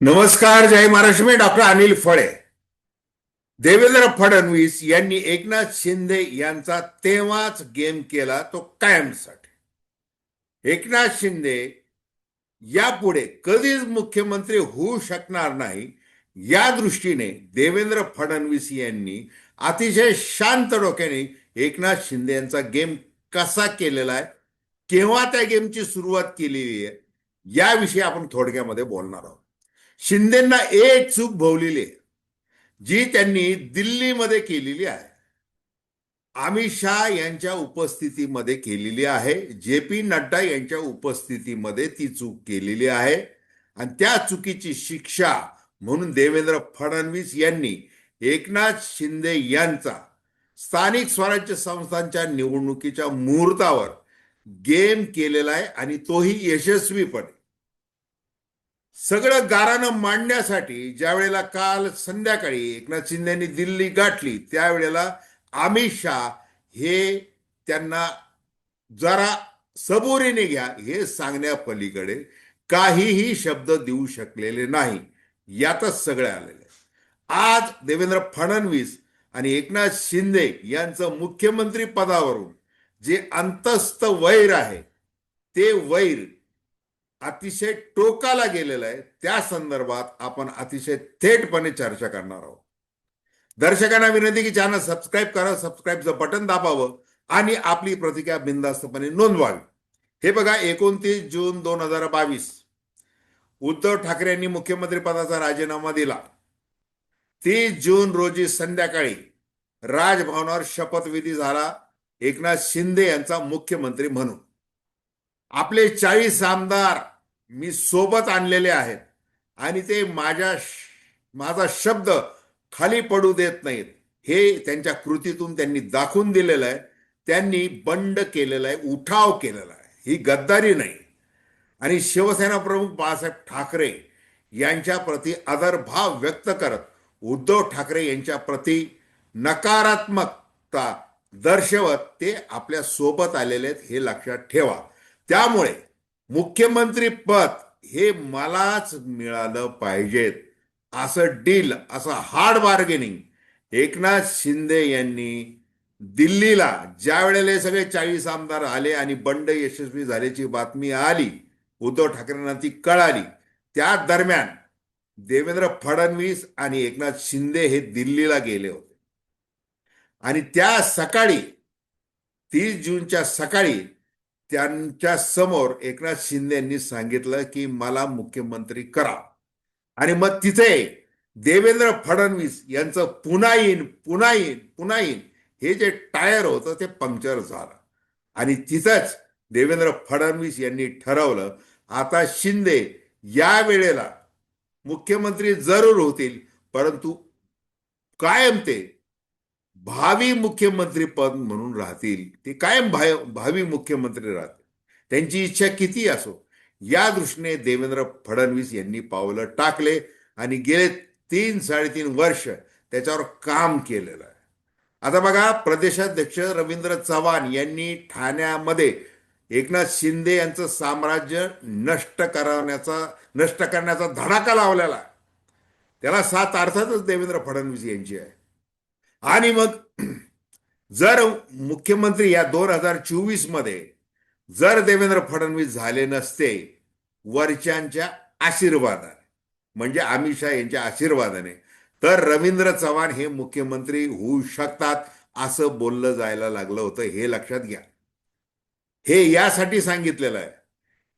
नमस्कार जय महाराष्ट्र. मी डॉक्टर अनिल फळे. देवेंद्र फडणवीस यांनी एकनाथ शिंदे यांचा तेव्हाच गेम केला तो कायमसाठी. एकनाथ शिंदे यापुढे कधीच मुख्यमंत्री होऊ शकणार नाही या दृष्टीने देवेंद्र फडणवीस यांनी अतिशय शांत डोक्याने एकनाथ शिंदे यांचा गेम कसा केलेला आहे केव्हा त्या गेमची सुरुवात केलेली आहे याविषयी आपण थोडक्यामध्ये बोलणार आहोत. शिंदेना एक चूक भोवलेली आहे. जी त्यांनी दिल्लीमध्ये केलेली आहे. अमित शहा यांच्या उपस्थितीमध्ये केलेली आहे. जे पी नड्डा यांच्या उपस्थितीमध्ये ती चूक केलेली आहे. आणि त्या चुकीची शिक्षा म्हणून देवेंद्र फडणवीस यांनी एकनाथ शिंदे यांचा स्थानिक स्वराज्य संस्थांच्या निवडणुकीच्या मुहूर्तावर गेम केलेला आहे आणि तोही यशस्वीपणे. सगळं गारानं मांडण्यासाठी ज्या वेळेला काल संध्याकाळी एकनाथ शिंदेनी दिल्ली गाठली त्यावेळेला अमित शहा हे त्यांना जरा सबुरीने घ्या हे सांगण्यापलीकडे काहीही शब्द देऊ शकलेले नाही. यातच सगळे आलेले आज देवेंद्र फडणवीस आणि एकनाथ शिंदे यांचं मुख्यमंत्री पदावरून जे अंतस्थ वैर आहे ते वैर अतिशय टोकाला गेलेलं आहे. त्या संदर्भात आपण अतिशय थेटपणे चर्चा करणार आहोत. दर्शकांना विनंती की चॅनल सबस्क्राईब करा सबस्क्राईबचं बटन दाबावं आणि आपली प्रतिक्रिया बिंदास्तपणे नोंदवावी. हे बघा एकोणतीस जून दोन हजार बावीस. उद्धव ठाकरे यांनी मुख्यमंत्री पदाचा राजीनामा दिला. तीस जून रोजी संध्याकाळी राजभवनावर शपथविधी झाला. एकनाथ शिंदे यांचा मुख्यमंत्री म्हणून. आपले चाळीस आमदार मी सोबत आणलेले आहेत. आणि ते माझ्या माझा शब्द खाली पडू देत नाहीत. हे त्यांच्या कृतीतून त्यांनी दाखवून दिलेलं आहे. त्यांनी बंड केलेलं आहे उठाव केलेला आहे. ही गद्दारी नाही. आणि शिवसेना प्रमुख बाळासाहेब ठाकरे यांच्या प्रती आदरभाव व्यक्त करत उद्धव ठाकरे यांच्या प्रती नकारात्मकता दर्शवत ते आपल्यासोबत आलेले आहेत हे लक्षात ठेवा. त्यामुळे मुख्यमंत्री पद हे मलाच मिळालं पाहिजेत असं डील असं हार्ड बार्गेनिंग एकनाथ शिंदे यांनी दिल्लीला ज्या वेळेला हे सगळे चाळीस आमदार आले आणि बंड यशस्वी झाल्याची बातमी आली उद्धव ठाकरेंना ती कळाली. त्या दरम्यान देवेंद्र फडणवीस आणि एकनाथ शिंदे हे दिल्लीला गेले होते. आणि त्या सकाळी तीस जूनच्या सकाळी त्यांच्यासमोर एकनाथ शिंदे यांनी सांगितलं की मला मुख्यमंत्री करा. आणि मग तिथे देवेंद्र फडणवीस यांचं पुन्हा येईन पुन्हा येईन पुन्हा येईन. हे जे टायर होतं ते पंक्चर झालं. आणि तिथंच देवेंद्र फडणवीस यांनी ठरवलं आता शिंदे या वेळेला मुख्यमंत्री जरूर होतील परंतु कायम ते भावी मुख्यमंत्री पद म्हणून राहतील ते कायम भा भावी मुख्यमंत्री राहतील. त्यांची इच्छा किती असो या दृष्टीने देवेंद्र फडणवीस यांनी पावलं टाकले आणि गेले तीन साडेतीन वर्ष त्याच्यावर काम केलेलं आहे. आता बघा प्रदेशाध्यक्ष रवींद्र चव्हाण यांनी ठाण्यामध्ये एकनाथ शिंदे यांचं साम्राज्य नष्ट करण्याचा नष्ट करण्याचा धडाका लावलेला त्याला सात अर्थातच देवेंद्र फडणवीस यांची आहे. आणि मग जर मुख्यमंत्री या दोन हजार चोवीसमध्ये जर देवेंद्र फडणवीस झाले नसते वरच्यांच्या आशीर्वादाने म्हणजे अमित शहा यांच्या आशीर्वादाने तर रवींद्र चव्हाण हे मुख्यमंत्री होऊ शकतात असं बोललं जायला लागलं होतं. हे लक्षात घ्या. हे यासाठी सांगितलेलं आहे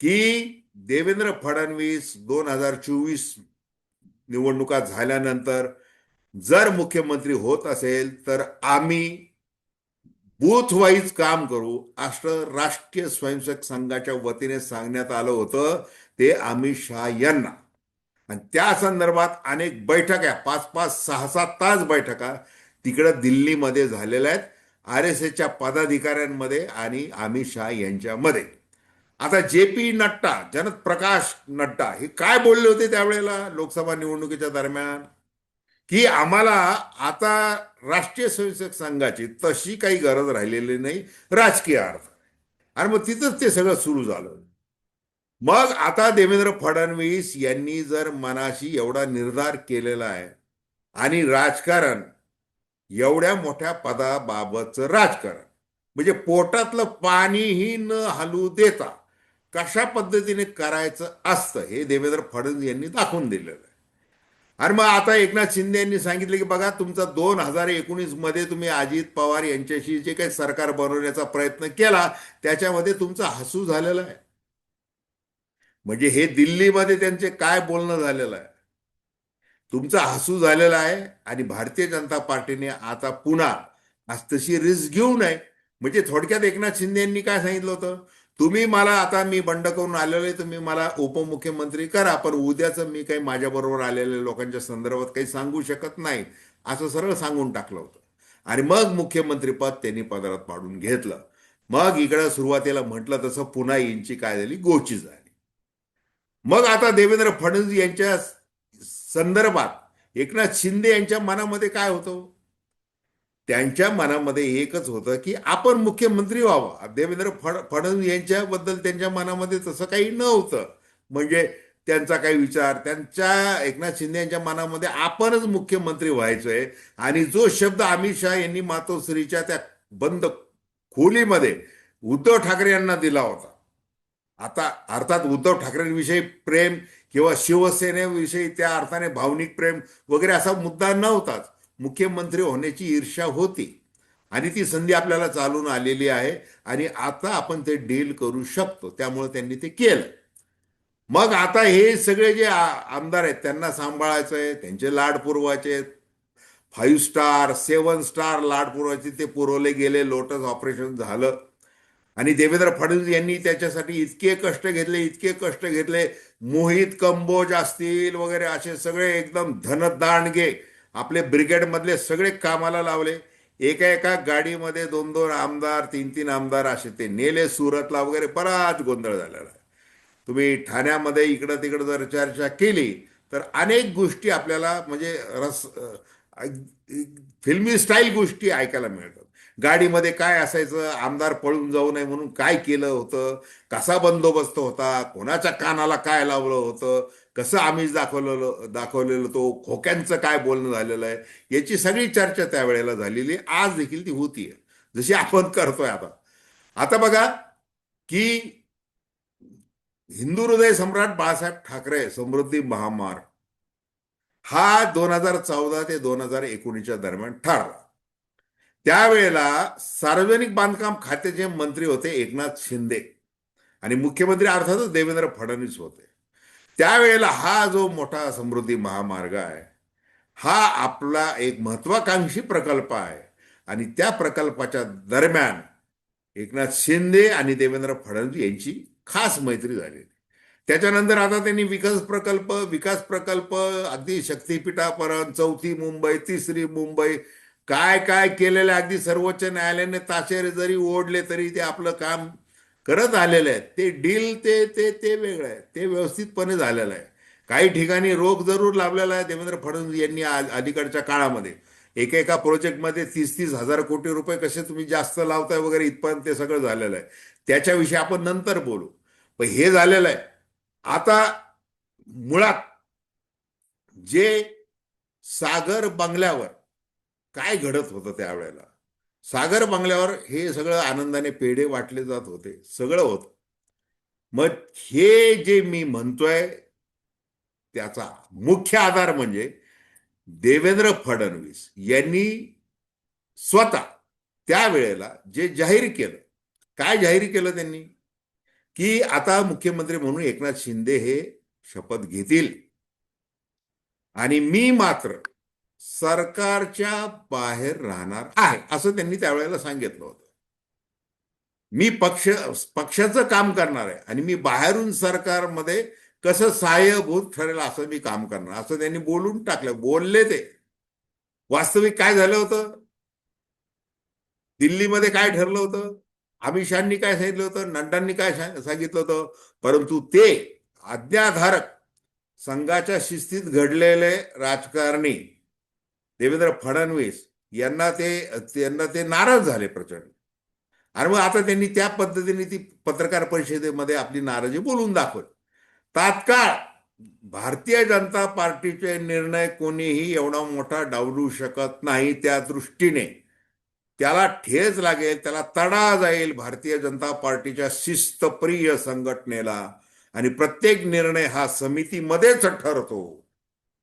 की देवेंद्र फडणवीस दोन हजार चोवीस निवडणुका झाल्यानंतर जर मुख्यमंत्री होत असेल तर आम्ही बूथ वाईज काम करू. असं राष्ट्रीय स्वयंसेवक संघाच्या वतीने सांगण्यात आलं होतं ते अमित शहा यांना. आणि त्या संदर्भात अनेक बैठका पाच पाच सहा सात तास बैठका तिकडं दिल्लीमध्ये झालेल्या आहेत. आर एस एसच्या पदाधिकाऱ्यांमध्ये आणि अमित शहा यांच्यामध्ये. आता जे पी नड्डा जनत प्रकाश नड्डा हे काय बोलले होते त्यावेळेला लोकसभा निवडणुकीच्या दरम्यान? की आम्हाला आता राष्ट्रीय स्वयंसेवक संघाची तशी काही गरज राहिलेली नाही राजकीय अर्थ. आणि मग तिथंच ते सगळं सुरू झालं. मग आता देवेंद्र फडणवीस यांनी जर मनाशी एवढा निर्धार केलेला आहे आणि राजकारण एवढ्या मोठ्या पदाबाबतचं राजकारण म्हणजे पोटातलं पाणीही न हलू देता कशा पद्धतीने करायचं असतं हे देवेंद्र फडणवीस यांनी दाखवून दिलेलं आहे. अरे मग आता एकनाथ शिंदे यांनी सांगितलं की बघा तुमचा दोन हजार एकोणीसमध्ये तुम्ही अजित पवार यांच्याशी जे काही सरकार बनवण्याचा प्रयत्न केला त्याच्यामध्ये तुमचा हसू झालेला आहे. म्हणजे हे दिल्लीमध्ये त्यांचे काय बोलणं झालेलं आहे? तुमचा हसू झालेला आहे आणि भारतीय जनता पार्टीने आता पुन्हा आज तशी रिस्क घेऊ नये. म्हणजे थोडक्यात एकनाथ शिंदे यांनी काय सांगितलं होतं? तुम्ही मला आता मी बंड करून आलेले तुम्ही मला उपमुख्यमंत्री करा पण उद्याचं मी काही माझ्याबरोबर आलेल्या लोकांच्या संदर्भात काही सांगू शकत नाही असं सरळ सांगून टाकलं होतं. आणि मग मुख्यमंत्रीपद त्यांनी पदरात पाडून घेतलं. मग इकडं सुरुवातीला म्हटलं तसं पुन्हा यांची काय झाली? गोची झाली. मग आता देवेंद्र फडणवीस यांच्या संदर्भात एकनाथ शिंदे यांच्या मनामध्ये काय होतं? त्यांच्या मनामध्ये एकच होतं की आपण मुख्यमंत्री व्हावा. देवेंद्र फड फडणवीस यांच्याबद्दल त्यांच्या मनामध्ये तसं काही नव्हतं. म्हणजे त्यांचा काही विचार त्यांच्या एकनाथ शिंदे यांच्या मनामध्ये आपणच मुख्यमंत्री व्हायचंय. आणि जो शब्द अमित शहा यांनी मातोश्रीच्या त्या बंद खोलीमध्ये उद्धव ठाकरे यांना दिला होता. आता अर्थात उद्धव ठाकरेंविषयी प्रेम किंवा शिवसेनेविषयी त्या अर्थाने भावनिक प्रेम वगैरे असा मुद्दा नव्हताच. मुख्यमंत्री होण्याची ईर्षा होती. आणि ती संधी आपल्याला चालून आलेली आहे. आणि आता आपण ते डील करू शकतो. त्यामुळे त्यांनी ते केलं. मग आता हे सगळे जे आमदार आहेत त्यांना सांभाळायचं आहे. त्यांचे लाड पुरवायचे फाईव्ह स्टार सेवन स्टार लाड पुरवायचे. ते पुरवले गेले. लोटस ऑपरेशन झालं. आणि देवेंद्र फडणवीस यांनी त्याच्यासाठी इतके कष्ट घेतले इतके कष्ट घेतले. मोहित कंबोज असतील वगैरे असे सगळे एकदम धनदांडगे आपले ब्रिगेडमधले सगळे कामाला लावले. एका एका गाडीमध्ये दोन दोन आमदार तीन तीन आमदार असे ते नेले सुरतला वगैरे बराच गोंधळ झालेला तुम्ही ठाण्यामध्ये इकडं तिकडं जर चर्चा केली तर अनेक गोष्टी आपल्याला म्हणजे रस फिल्मी स्टाईल गोष्टी ऐकायला मिळतात. गाडीमध्ये काय असायचं आमदार पळून जाऊ नये म्हणून काय केलं होतं कसा बंदोबस्त होता कोणाच्या कानाला काय लावलं होतं कसं आम्ही दाखवलेलं दाखवलेलं तो खोक्यांचं काय बोलणं झालेलं आहे याची सगळी चर्चा त्यावेळेला झालेली आज देखील ती होतीये. जशी आपण करतोय आता. आता बघा की हिंदू हृदय सम्राट बाळासाहेब ठाकरे समृद्धी महामार्ग हा दोन हजार चौदा ते दोन हजार एकोणीसच्या दरम्यान ठरला. त्यावेळेला सार्वजनिक बांधकाम खात्याचे मंत्री होते एकनाथ शिंदे आणि मुख्यमंत्री अर्थातच देवेंद्र फडणवीस होते. त्यावेळेला हा जो मोठा समृद्धी महामार्ग आहे हा आपला एक महत्वाकांक्षी प्रकल्प आहे. आणि त्या प्रकल्पाच्या दरम्यान एकनाथ शिंदे आणि देवेंद्र फडणवीस यांची खास मैत्री झाली त्याच्यानंतर आता त्यांनी विकास प्रकल्प विकास प्रकल्प अगदी शक्तीपीठापर्यंत चौथी मुंबई तिसरी मुंबई काय काय केलेलं आहे, अगदी सर्वोच्च न्यायालयाने ताशेरे जरी ओढले तरी ते आपलं काम करत आलेले आहेत. ते डील ते ते ते वेगळं आहे ते व्यवस्थितपणे झालेलं आहे. काही ठिकाणी रोख जरूर लाभलेला आहे देवेंद्र फडणवीस यांनी अलीकडच्या काळामध्ये. एका प्रोजेक्टमध्ये तीस तीस हजार कोटी रुपये कसे तुम्ही जास्त लावताय वगैरे इथपर्यंत ते सगळं झालेलं आहे. त्याच्याविषयी आपण नंतर बोलू. पण हे झालेलं आहे. आता मुळात जे सागर बंगल्यावर काय घडत होतं त्यावेळेला? सागर बंगल्यावर हे सगळं आनंदाने पेढे वाटले जात होते. सगळं होतं. मग हे जे मी म्हणतोय त्याचा मुख्य आधार म्हणजे देवेंद्र फडणवीस यांनी स्वतः त्यावेळेला जे जाहीर केलं काय जाहीर केलं त्यांनी? की आता मुख्यमंत्री म्हणून एकनाथ शिंदे हे शपथ घेतील. आणि मी मात्र सरकारच्या बाहेर राहणार आहे असं त्यांनी त्यावेळेला सांगितलं होतं. मी पक्ष पक्षाचं काम करणार आहे आणि मी बाहेरून सरकारमध्ये कसं सहाय्यभूत ठरेल असं मी काम करणार. असं त्यांनी बोलून टाकलं. बोलले ते. वास्तविक काय झालं होतं? दिल्लीमध्ये काय ठरलं होतं? अमित शहानी काय सांगितलं होतं? नड्डांनी काय सांगितलं होतं? परंतु ते आज्ञाधारक संघाच्या शिस्तीत घडलेले राजकारणी देवेंद्र फडणवीस यांना ते त्यांना ते नाराज झाले प्रचंड. आणि मग आता त्यांनी त्या पद्धतीने ती पत्रकार परिषदेमध्ये आपली नाराजी बोलून दाखवली. तात्काळ भारतीय जनता पार्टीचे निर्णय कोणीही एवढा मोठा डावलू शकत नाही त्या दृष्टीने. त्याला ठेच लागेल त्याला तडा जाईल भारतीय जनता पार्टीच्या शिस्तप्रिय संघटनेला. आणि प्रत्येक निर्णय हा समितीमध्येच ठरतो.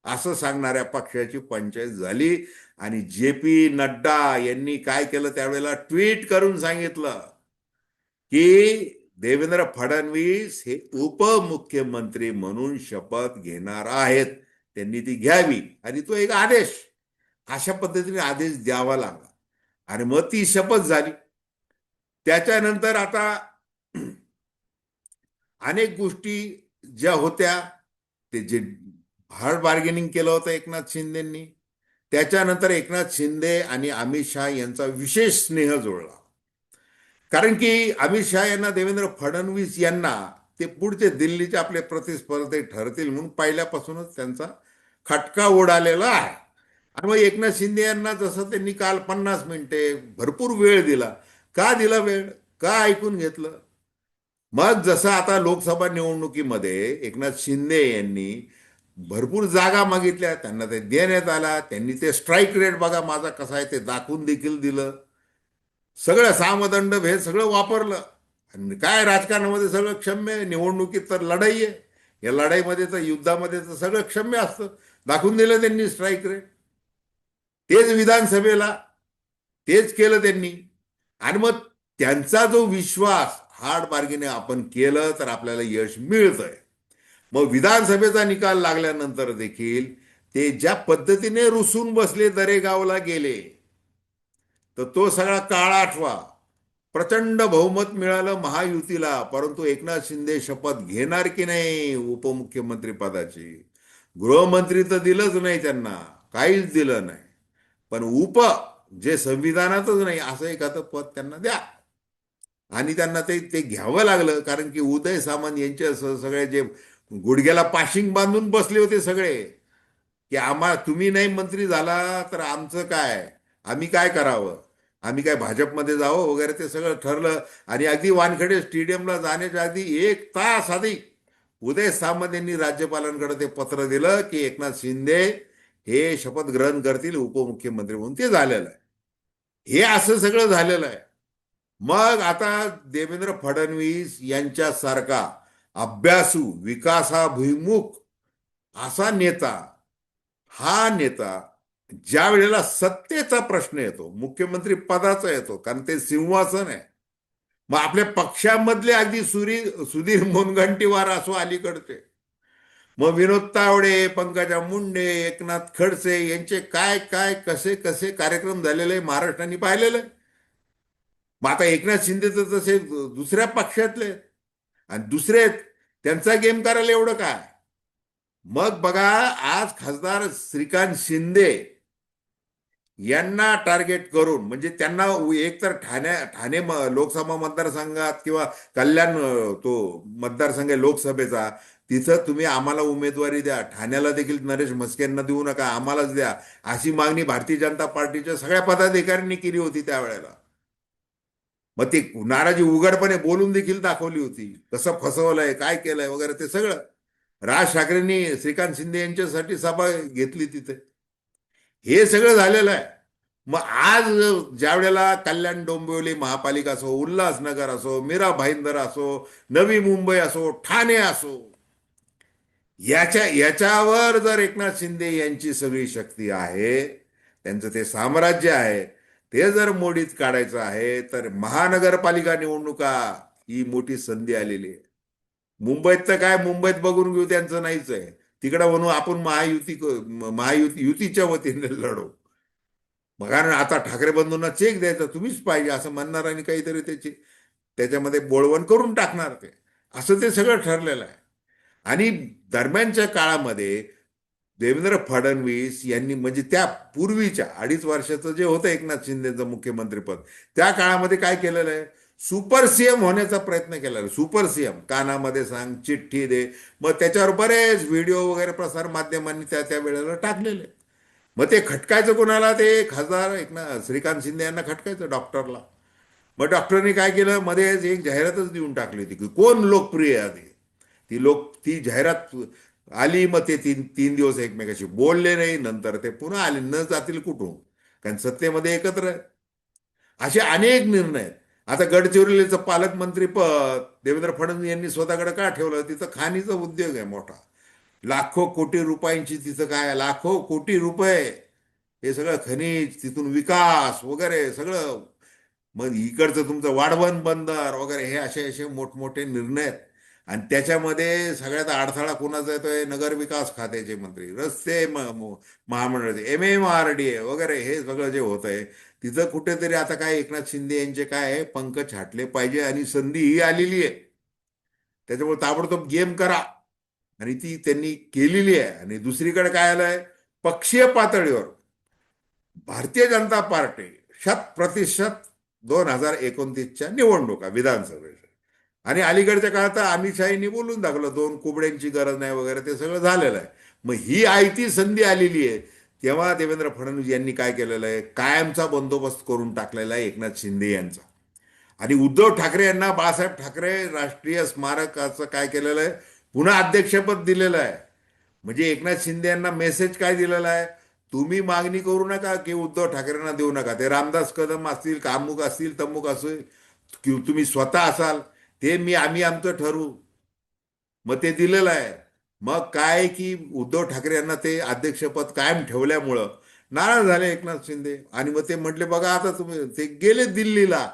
असं सांगणाऱ्या पक्षाची पंचायत झाली आणि जे पी नड्डा यांनी काय केलं त्यावेळेला? ट्विट करून सांगितलं की देवेंद्र फडणवीस हे उपमुख्यमंत्री म्हणून शपथ घेणार आहेत. त्यांनी ती घ्यावी. आणि तो एक आदेश. अशा पद्धतीने आदेश द्यावा लागला. आणि मग ती शपथ झाली. त्याच्यानंतर आता अनेक गोष्टी ज्या होत्या ते जे हार्ड बार्गेनिंग केलं होतं एकनाथ शिंदेंनी. त्याच्यानंतर एकनाथ शिंदे आणि अमित शहा यांचा विशेष स्नेह जुळला. कारण की अमित शहा यांना देवेंद्र फडणवीस यांना ते पुढचे दिल्लीचे आपले प्रतिस्पर्धी ठरतील म्हणून पहिल्यापासूनच त्यांचा खटका उडालेला आहे. आणि मग एकनाथ शिंदे यांना जसं त्यांनी काल पन्नास मिनिटे भरपूर वेळ दिला. का दिला वेळ? का ऐकून घेतलं? मग जसं आता लोकसभा निवडणुकीमध्ये एकनाथ शिंदे यांनी भरपूर जागा मागितल्या त्यांना ते देण्यात आला त्यांनी ते स्ट्राईक रेट बघा माझा कसा आहे ते दाखवून देखील दिलं. सगळं सामदंड हे सगळं वापरलं. आणि काय राजकारणामध्ये सगळं क्षम्य आहे निवडणुकीत तर लढाई आहे. या लढाईमध्ये तर युद्धामध्ये तर सगळं क्षम्य असतं. दाखवून दिलं त्यांनी स्ट्राईक रेट तेच विधानसभेला तेच केलं त्यांनी. आणि मग त्यांचा जो विश्वास हार्ड मार्गीने आपण केलं तर आपल्याला यश मिळतंय. मग विधानसभेचा निकाल लागल्यानंतर देखील ते ज्या पद्धतीने रुसून बसले दरेगावला गेले तर तो सगळा काळ आठवा प्रचंड बहुमत मिळालं महायुतीला परंतु एकनाथ शिंदे शपथ घेणार की नाही उपमुख्यमंत्री पदाची? गृहमंत्री तर दिलंच नाही त्यांना काहीच दिलं नाही. पण उप जे संविधानातच नाही असं एखादं पद त्यांना द्या. आणि त्यांना ते ते घ्यावं लागलं कारण की उदय सामंत यांच्या सगळे जे गुडघ्याला पाशिंग बांधून बसले होते सगळे. की आम्हा तुम्ही नाही मंत्री झाला तर आमचं काय? आम्ही काय करावं? आम्ही काय भाजपमध्ये जावं वगैरे ते सगळं ठरलं. आणि अगदी वानखेडे स्टेडियमला जाण्याच्या आधी एक तास आधी उदय सामंत यांनी राज्यपालांकडे ते पत्र दिलं की एकनाथ शिंदे हे शपथ ग्रहण करतील उपमुख्यमंत्री म्हणून. ते झालेलं आहे. हे असं सगळं झालेलं आहे. मग आता देवेंद्र फडणवीस यांच्यासारखा अभ्यासू विकासाभिमुख असा नेता हा नेता ज्या वेळेला सत्तेचा प्रश्न येतो मुख्यमंत्री पदाचा येतो कारण ते सिंहासन आहे. मग आपल्या पक्षामधले अगदी सुरी सुधीर मुनगंटीवार असो अलीकडचे. मग विनोद तावडे पंकजा मुंडे एकनाथ खडसे यांचे काय काय कसे कसे कार्यक्रम झालेले महाराष्ट्राने पाहिलेले. मग आता एकनाथ शिंदे तर तसे दुसऱ्या पक्षातले. आणि दुसरे त्यांचा गेम करायला एवढं काय? मग बघा आज खासदार श्रीकांत शिंदे यांना टार्गेट करून म्हणजे त्यांना एक तर ठाणे लोकसभा मतदारसंघात किंवा कल्याण तो मतदारसंघ आहे लोकसभेचा तिथं तुम्ही आम्हाला उमेदवारी द्या. ठाण्याला देखील नरेश म्हस्केंना देऊ नका आम्हालाच द्या. अशी मागणी भारतीय जनता पार्टीच्या सगळ्या पदाधिकाऱ्यांनी केली होती त्यावेळेला. मग ती नाराजी उघडपणे बोलून देखील दाखवली होती. कसं फसवलंय काय केलंय वगैरे ते सगळं राज ठाकरेंनी श्रीकांत शिंदे यांच्यासाठी सभा घेतली तिथे. हे सगळं झालेलं आहे. मग आज ज्या वेळेला कल्याण डोंबिवली महापालिका असो उल्हासनगर असो मीरा भाईंदर असो नवी मुंबई असो ठाणे असो याच्या याच्यावर जर एकनाथ शिंदे यांची सगळी शक्ती आहे त्यांचं ते साम्राज्य आहे ते जर मोडीत काढायचं आहे तर महानगरपालिका निवडणुका ही मोठी संधी आलेली आहे. मुंबईत तर काय मुंबईत बघून घेऊ त्यांचं नाहीच आहे. तिकडं म्हणून आपण महायुती महायुती युतीच्या वतीने लढू. कारण आता ठाकरे बंधूंना चेक द्यायचा तुम्हीच पाहिजे असं म्हणणार आणि काहीतरी त्याची त्याच्यामध्ये बोळवण करून टाकणार ते. असं ते सगळं ठरलेलं आहे. आणि दरम्यानच्या काळामध्ये देवेंद्र फडणवीस यांनी म्हणजे त्या पूर्वीच्या अडीच वर्षाचं जे होतं एकनाथ शिंदेचं मुख्यमंत्रीपद त्या काळामध्ये काय केलेलं आहे? सुपर सीएम होण्याचा प्रयत्न केला सुपर सीएम कानामध्ये सांग चिठ्ठी दे. मग त्याच्यावर बरेच व्हिडिओ वगैरे प्रसार माध्यमांनी त्या त्या वेळेला टाकलेले. मग ते खटकायचं कोणाला? ते खासदार हजार ना श्रीकांत शिंदे यांना खटकायचं डॉक्टरला. मग डॉक्टरनी काय केलं? मध्येच एक जाहिरातच देऊन टाकली होती की कोण लोकप्रिय आहे आधी? ती लोक ती जाहिरात आली मग ते तीन तीन दिवस एकमेकाशी बोलले नाही नंतर ते पुन्हा आले न जातील कुठून? कारण सत्तेमध्ये एकत्र आहे असे अनेक निर्णय आहेत. आता गडचिरोलीचं पालकमंत्री पद देवेंद्र फडणवीस यांनी स्वतःकडे का ठेवलं? तिथं खाणीचा उद्योग आहे मोठा. लाखो कोटी रुपयांची तिथं काय लाखो कोटी रुपये. हे सगळं खनिज तिथून विकास वगैरे सगळं. मग इकडचं तुमचं वाढवण बंदर वगैरे हे असे असे मोठमोठे निर्णय आहेत. आणि त्याच्यामध्ये सगळ्यात अडथळा कोणाचा येतोय? नगर विकास खात्याचे मंत्री रस्ते महामंडळाचे M M R D A वगैरे हे सगळं जे होत आहे तिथं कुठेतरी आता काय एकनाथ शिंदे यांचे काय पंख छाटले पाहिजे आणि संधी ही आलेली आहे. त्याच्यामुळे ताबडतोब गेम करा. आणि ती त्यांनी केलेली आहे. आणि दुसरीकडे काय आलंय? पक्षीय पातळीवर भारतीय जनता पार्टी शत प्रतिशत दोन हजार एकोणतीसच्या निवडणुका विधानसभेच्या. आणि अलीकडच्या काळात तर अमित बोलून दाखवलं दोन कोबड्यांची गरज नाही वगैरे ते सगळं झालेलं आहे. मग ही आयती संधी आलेली आहे. तेव्हा देवेंद्र फडणवीस यांनी काय केलेलं आहे? कायमचा बंदोबस्त करून टाकलेला आहे एकनाथ शिंदे यांचा. आणि उद्धव ठाकरे यांना बाळासाहेब ठाकरे राष्ट्रीय स्मारकाचं काय केलेलं आहे? पुन्हा अध्यक्षपद दिलेलं आहे. म्हणजे एकनाथ शिंदे यांना मेसेज काय दिलेला आहे? तुम्ही मागणी करू नका की उद्धव ठाकरेंना देऊ नका. ते रामदास कदम असतील कामुक असतील तमुक असेल किंवा तुम्ही स्वतः असाल. ते मी आम्ही आमचं ठरवू मग ते दिलेलं आहे. मग काय की उद्धव ठाकरे यांना ते अध्यक्षपद कायम ठेवल्यामुळं नाराज झाले एकनाथ शिंदे. आणि मग ते म्हटले बघा आता तुम्ही ते गेले दिल्लीला.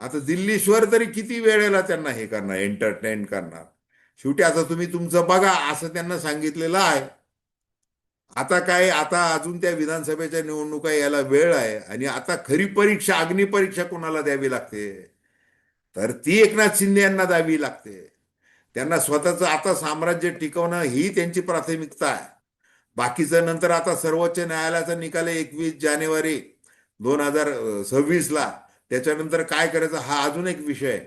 आता दिल्लीश्वर तरी किती वेळेला त्यांना हे करणार एंटरटेन करणार? शेवटी आता तुम्ही तुमचं बघा असं त्यांना सांगितलेलं आहे. आता काय आता अजून त्या विधानसभेच्या निवडणुका यायला वेळ आहे. आणि आता खरी परीक्षा अग्निपरीक्षा कोणाला द्यावी लागते? तर ती एकनाथ शिंदे यांना द्यावी लागते. त्यांना स्वतःचं आता साम्राज्य टिकवणं ही त्यांची प्राथमिकता आहे. बाकीचं नंतर आता सर्वोच्च न्यायालयाचा निकाल एकवीस जानेवारी दोन हजार सव्वीसला. त्याच्यानंतर काय करायचं हा अजून एक विषय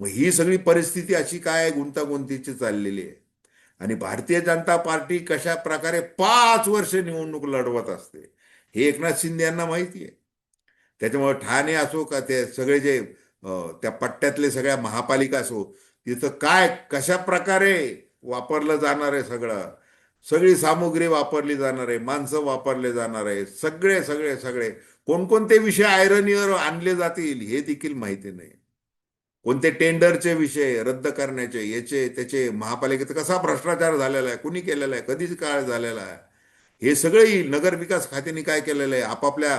मग ही सगळी परिस्थिती अशी काय गुंतागुंतीची चाललेली आहे. आणि भारतीय जनता पार्टी कशा प्रकारे पाच वर्ष निवडणूक लढवत असते हे एकनाथ शिंदे यांना माहिती आहे. त्याच्यामुळे ठाणे असो का ते सगळे जे त्या पट्ट्यातले सगळ्या महापालिका असो तिथं काय कशा प्रकारे वापरलं जाणार आहे सगळं? सगळी सामुग्री वापरली जाणार आहे माणसं वापरले जाणार आहे सगळे सगळे सगळे. कोणकोणते विषय आयरनीवर आणले जातील हे देखील माहिती नाही. कोणते टेंडरचे विषय रद्द करण्याचे याचे त्याचे महापालिकेत कसा भ्रष्टाचार झालेला आहे कुणी केलेला आहे कधीच काळ झालेला आहे. हे सगळे नगर विकास खात्याने काय केलेलं आहे? आपापल्या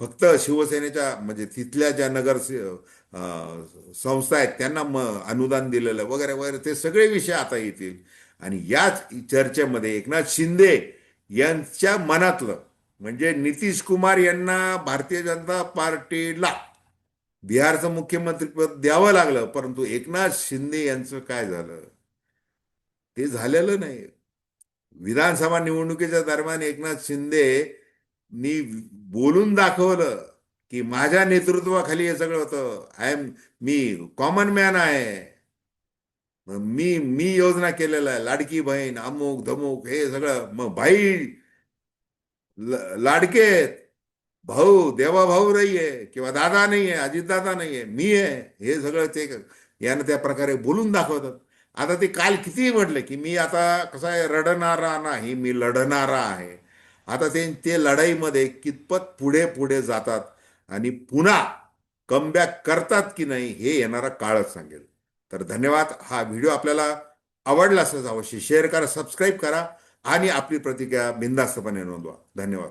फक्त शिवसेनेच्या म्हणजे तिथल्या ज्या नगर संस्था आहेत त्यांना म अनुदान दिलेलं वगैरे वगैरे ते सगळे विषय आता येतील. आणि याच चर्चेमध्ये एकनाथ शिंदे यांच्या मनातलं म्हणजे नितीश कुमार यांना भारतीय जनता पार्टीला बिहारचं मुख्यमंत्रीपद द्यावं लागलं परंतु एकनाथ शिंदे यांचं काय झालं? ते झालेलं नाही. विधानसभा निवडणुकीच्या दरम्यान एकनाथ शिंदे नी बोलून दाखवलं की माझ्या नेतृत्वाखाली हे सगळं होतं. आय एम मी कॉमन मॅन आहे. मी मी योजना केलेला आहे. लाडकी बहीण अमुक धमुक हे सगळं. मग भाई लाडके लाडकेत भाऊ देवा भाऊ नाही आहे किंवा दादा नाही आहे अजितदादा नाही आहे मी आहे. हे सगळं ते यानं त्या प्रकारे बोलून दाखवतात. आता ते काल किती म्हटलं की मी आता कसं आहे रडणारा नाही मी लढणारा आहे. आता ते ते लढाईमध्ये कितपत पुढे पुढे जातात आणि पुन्हा कमबॅक करतात की नाही हे येणारा काळच सांगेल. तर धन्यवाद. हा व्हिडिओ आपल्याला आवडला असेल अवश्य शेअर करा सबस्क्राईब करा आणि आपली प्रतिक्रिया बिंदास्तपणे नोंदवा. धन्यवाद.